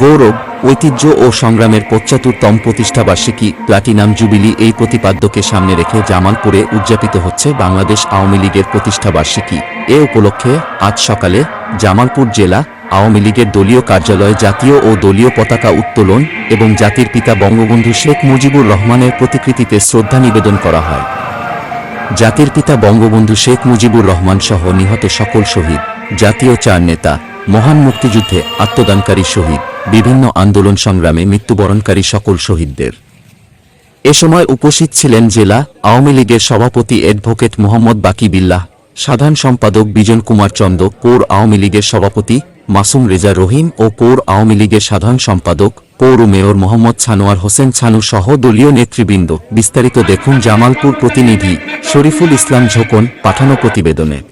গৌরব, ঐতিহ্য ও সংগ্রামের পশ্চাতুরতম প্রতিষ্ঠাবার্ষিকী platinum jubilee এই প্রতিপাদ্যকে সামনে রেখে জামালপুরে উদযাপিত হচ্ছে বাংলাদেশ আওয়ামী লীগের প্রতিষ্ঠাবার্ষিকী। এ উপলক্ষে আজ সকালে জামালপুর জেলা আওয়ামী লীগের দলীয় কার্যালয়ে জাতীয় ও দলীয় পতাকা উত্তোলন এবং জাতির পিতা বঙ্গবন্ধু শেখ মুজিবুর রহমানের প্রতিকৃতিতে শ্রদ্ধা নিবেদন করা হয়। জাতির পিতা বঙ্গবন্ধু শেখ মুজিবুর রহমান সহ নিহত সকল শহীদ, জাতীয় চার নেতা, মহান মুক্তিযুদ্ধে আত্মদানকারী শহীদ। বিভিন্ন আন্দোলন সংগ্রামে মৃত্যুবরণকারী সকল শহীদদের। এ সময় উপস্থিত ছিলেন জেলা আওয়ামী লীগের সভাপতি অ্যাডভোকেট মোহাম্মদ বাকি বিল্লাহ সাধারণ সম্পাদক বিজন কুমার চন্দ পৌর আওয়ামী লীগের সভাপতি মাসুম রেজা রহিম ও পৌর আওয়ামী লীগের সাধারণ সম্পাদক পৌর মেয়র মোহাম্মদ ছানোয়ার হোসেন ছানু সহ দলীয় নেতৃবৃন্দ। বিস্তারিত দেখুন জামালপুর প্রতিনিধি শরীফুল ইসলাম ঝোকন, পাঠানো প্রতিবেদনে।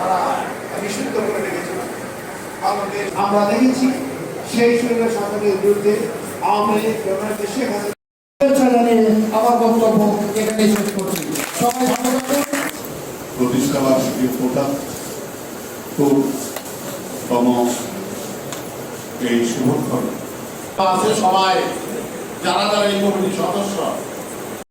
তারা নিষিদ্ধ করে রেখেছিল। আমাদের আমরা দেখেছি সেই সঙ্গে সরকারের বিরুদ্ধে আওয়ামী লীগ জননেত্রী শেখ জানিয়ে আমার বক্তব্য এখানে শেষ করছি। সবাই ভালো এই শুভক্ষণ। আছে সবাই যারা যারা এই কমিটির সদস্য